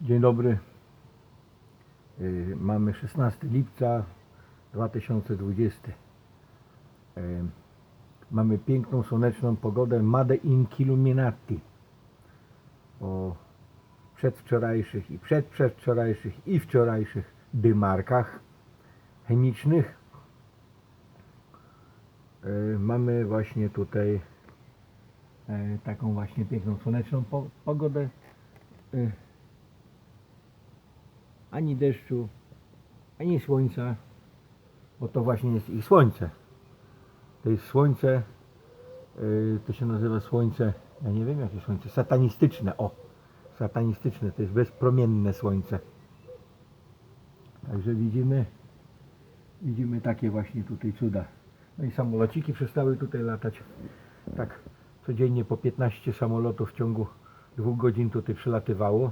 Dzień dobry. Y, Mamy 16 lipca 2020. Y, Mamy piękną, słoneczną pogodę Made in Illuminati. O przedwczorajszych i przedprzedwczorajszych i wczorajszych dymarkach chemicznych. Y, Mamy właśnie tutaj taką właśnie piękną, słoneczną po- pogodę. Y, ani deszczu, ani słońca, bo to właśnie jest ich słońce. To jest słońce, yy, to się nazywa słońce, ja nie wiem jakie słońce, satanistyczne, o, satanistyczne, to jest bezpromienne słońce. Także widzimy, widzimy takie właśnie tutaj cuda. No i samolociki przestały tutaj latać. Tak, codziennie po 15 samolotów w ciągu dwóch godzin tutaj przylatywało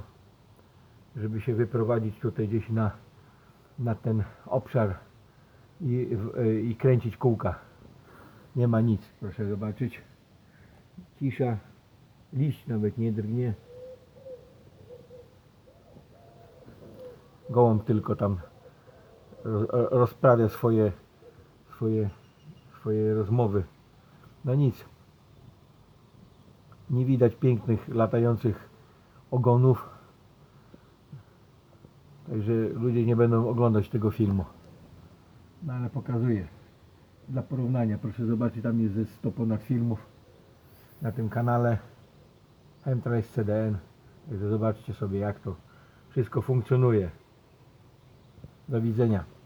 żeby się wyprowadzić tutaj gdzieś na, na ten obszar i, i kręcić kółka. Nie ma nic, proszę zobaczyć. Cisza, liść nawet nie drgnie. Gołąb tylko tam ro- ro- rozprawia swoje, swoje, swoje rozmowy. No nic. Nie widać pięknych, latających ogonów. Także ludzie nie będą oglądać tego filmu. No ale pokazuję. Dla porównania, proszę zobaczyć, tam jest ze 100 ponad filmów na tym kanale Chemtrace CDN. Także zobaczcie sobie jak to wszystko funkcjonuje. Do widzenia.